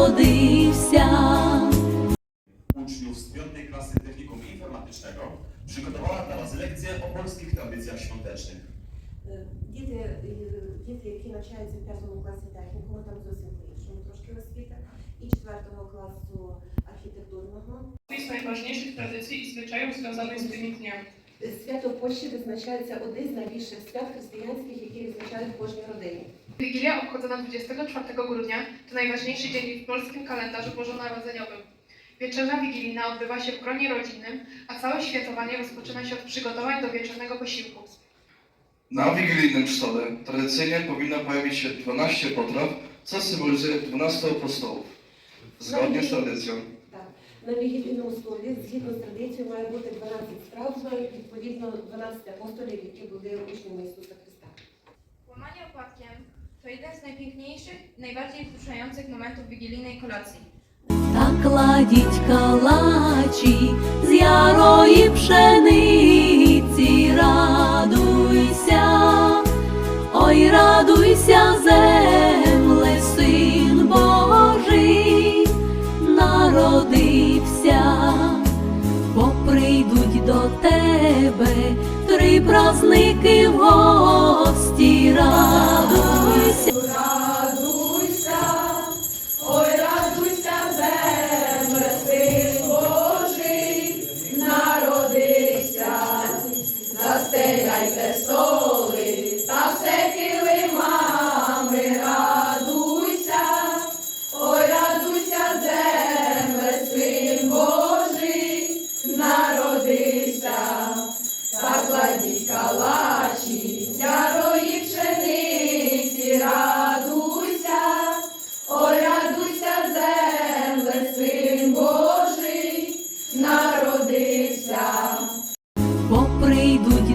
narodився. uczniów z 5 klasy technikum informatycznego przygotowała dla Was lekcję o polskich tradycjach świątecznych. Е, Діти, е, діти, які навчаються в п'ятому класі технікуму, там зовсім по-іншому трошки освіта, і четвертого класу архітектурного. najważniejszych tradycji i zwyczajów związanych z tymi dniami. Свято Польщі визначається один з найбільших свят християнських, які відзначають в кожній родині. Wigilia obchodzona 24 grudnia to najważniejszy dzień w polskim kalendarzu bożonarodzeniowym. Wieczerza wigilijna odbywa się w gronie rodzinnym, a całe świętowanie rozpoczyna się od przygotowań do wieczornego posiłku. Na wigilijnym stole tradycyjnie powinno pojawić się 12 potraw, co symbolizuje 12 apostołów. Zgodnie z tradycją. На вігілійному столі, згідно з традицією, має бути 12 страв, відповідно 12 апостолів, які були учнями Ісуса Христа. Łamanie opłatkiem to jeden z najpiękniejszych najbardziej wzruszających momentów wigilijnej kolacji. Та кладіть калачі з ярої пшениці, прийдуть до тебе три празники в гості,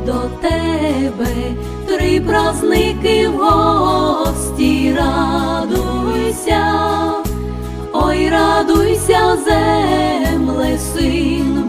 до тебе. Три праздники в гості, радуйся, ой, радуйся, земле, син